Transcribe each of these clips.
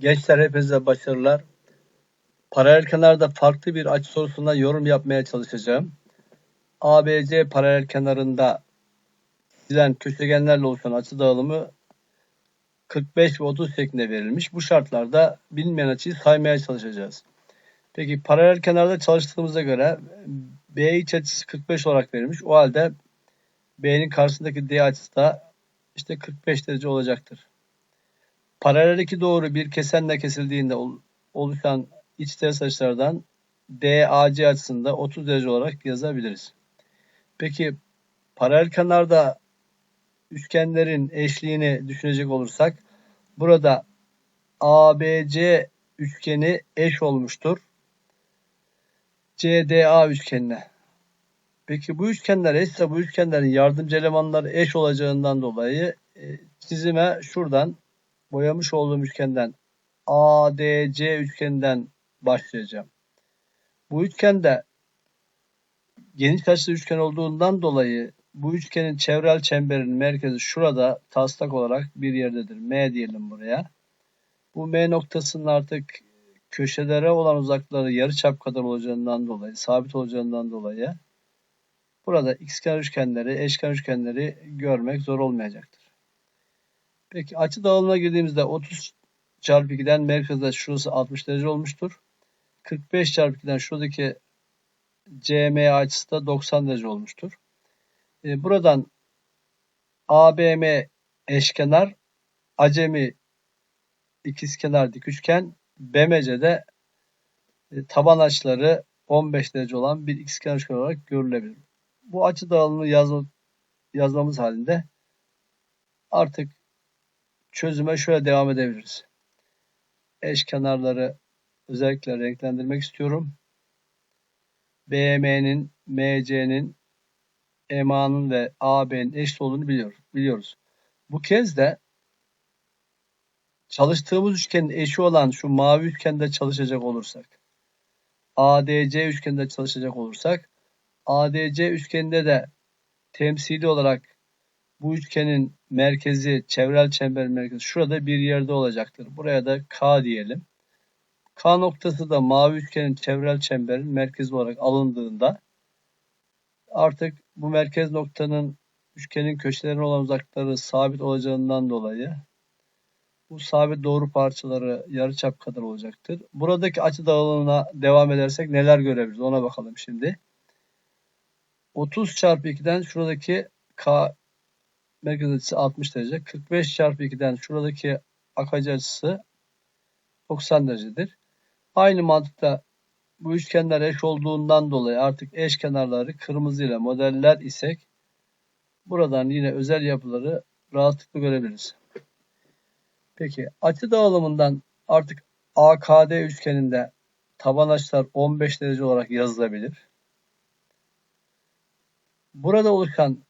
Gençler hepinize başarılar. Paralel kenarda farklı bir açı sorusuna yorum yapmaya çalışacağım. ABC paralel kenarında çizilen köşegenlerle oluşan açı dağılımı 45 ve 30 şeklinde verilmiş. Bu şartlarda bilinmeyen açıyı saymaya çalışacağız. Peki paralel kenarda çalıştığımıza göre B iç açısı 45 olarak verilmiş. O halde B'nin karşısındaki D açısı da işte 45 derece olacaktır. Paralel iki doğru bir kesenle kesildiğinde ol- oluşan iç ters açılardan DAC açısında 30 derece olarak yazabiliriz. Peki paralel kenarda üçgenlerin eşliğini düşünecek olursak burada ABC üçgeni eş olmuştur. CDA üçgenine. Peki bu üçgenler eşse bu üçgenlerin yardımcı elemanları eş olacağından dolayı e, çizime şuradan boyamış olduğum üçgenden ADC üçgeninden başlayacağım. Bu üçgende geniş açılı üçgen olduğundan dolayı bu üçgenin çevrel çemberinin merkezi şurada taslak olarak bir yerdedir. M diyelim buraya. Bu M noktasının artık köşelere olan uzaklıkları yarıçap kadar olacağından dolayı, sabit olacağından dolayı burada xkenar üçgenleri, eşkenar üçgenleri görmek zor olmayacaktır. Peki açı dağılımına girdiğimizde 30 çarpı 2'den merkezde şurası 60 derece olmuştur. 45 çarpı 2'den şuradaki CM açısı da 90 derece olmuştur. E, buradan ABM eşkenar, acemi ikizkenar dik üçgen, BMC'de e, taban açıları 15 derece olan bir ikizkenar üçgen olarak görülebilir. Bu açı dağılımını yazma, yazmamız halinde artık çözüme şöyle devam edebiliriz. Eş kenarları özellikle renklendirmek istiyorum. BM'nin, MC'nin, EMA'nın ve AB'nin eşit olduğunu biliyoruz. biliyoruz. Bu kez de çalıştığımız üçgenin eşi olan şu mavi üçgende çalışacak olursak, ADC üçgeninde çalışacak olursak, ADC üçgeninde de temsili olarak bu üçgenin merkezi, çevrel çember merkezi şurada bir yerde olacaktır. Buraya da K diyelim. K noktası da mavi üçgenin çevrel çemberin merkezi olarak alındığında artık bu merkez noktanın üçgenin köşelerine olan uzaklıkları sabit olacağından dolayı bu sabit doğru parçaları yarıçap kadar olacaktır. Buradaki açı dağılımına devam edersek neler görebiliriz ona bakalım şimdi. 30 çarpı 2'den şuradaki K merkez açısı 60 derece. 45 çarpı 2'den şuradaki akacı açısı 90 derecedir. Aynı mantıkla bu üçgenler eş olduğundan dolayı artık eş kenarları kırmızı ile modeller isek buradan yine özel yapıları rahatlıkla görebiliriz. Peki açı dağılımından artık AKD üçgeninde taban açılar 15 derece olarak yazılabilir. Burada oluşan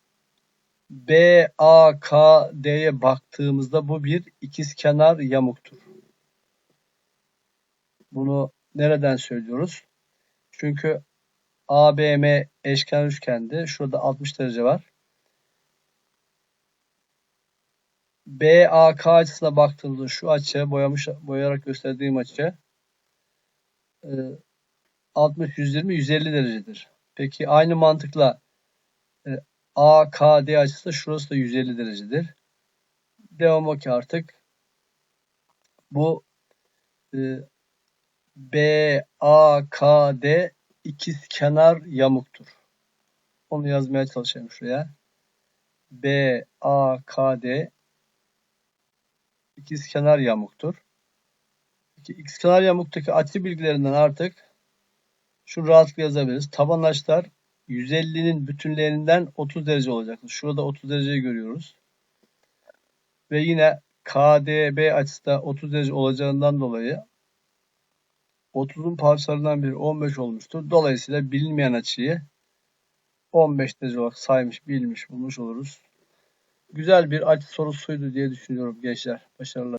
BAKD'ye baktığımızda bu bir ikizkenar yamuktur. Bunu nereden söylüyoruz? Çünkü ABM eşkenar üçgende şurada 60 derece var. BAK açısına baktığımızda şu açı boyamış boyayarak gösterdiğim açı 60 120 150 derecedir. Peki aynı mantıkla AKD açısı da şurası da 150 derecedir. Devam o ki artık bu e, BAKD ikizkenar yamuktur. Onu yazmaya çalışayım şuraya. BAKD ikizkenar yamuktur. Peki ikizkenar yamuktaki açı bilgilerinden artık şu rahatlıkla yazabiliriz. Taban açılar 150'nin bütünlerinden 30 derece olacaktır. Şurada 30 dereceyi görüyoruz. Ve yine KDB açısı da 30 derece olacağından dolayı 30'un parçalarından biri 15 olmuştur. Dolayısıyla bilinmeyen açıyı 15 derece olarak saymış, bilmiş, bulmuş oluruz. Güzel bir açı sorusuydu diye düşünüyorum gençler. Başarılar.